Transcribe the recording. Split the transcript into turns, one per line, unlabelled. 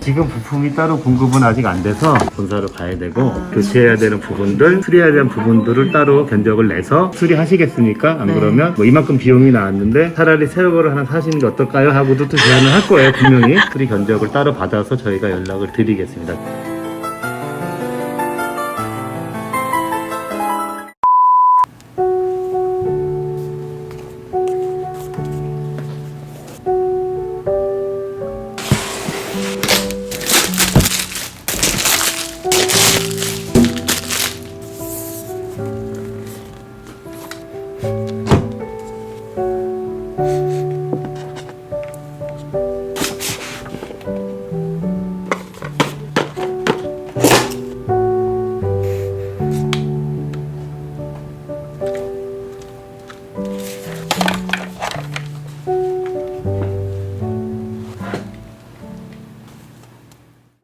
지금 부품이 따로 공급은 아직 안 돼서 본사로 가야 되고 교체해야 되는 부분들, 수리해야 되는 부분들을 따로 견적을 내서 수리하시겠습니까? 안
네.
그러면 뭐 이만큼 비용이 나왔는데 차라리 새로 거를 하나 사시는 게 어떨까요? 하고도 또 제안을 할 거예요 분명히 수리 견적을 따로 받아서 저희가 연락을 드리겠습니다. フッ。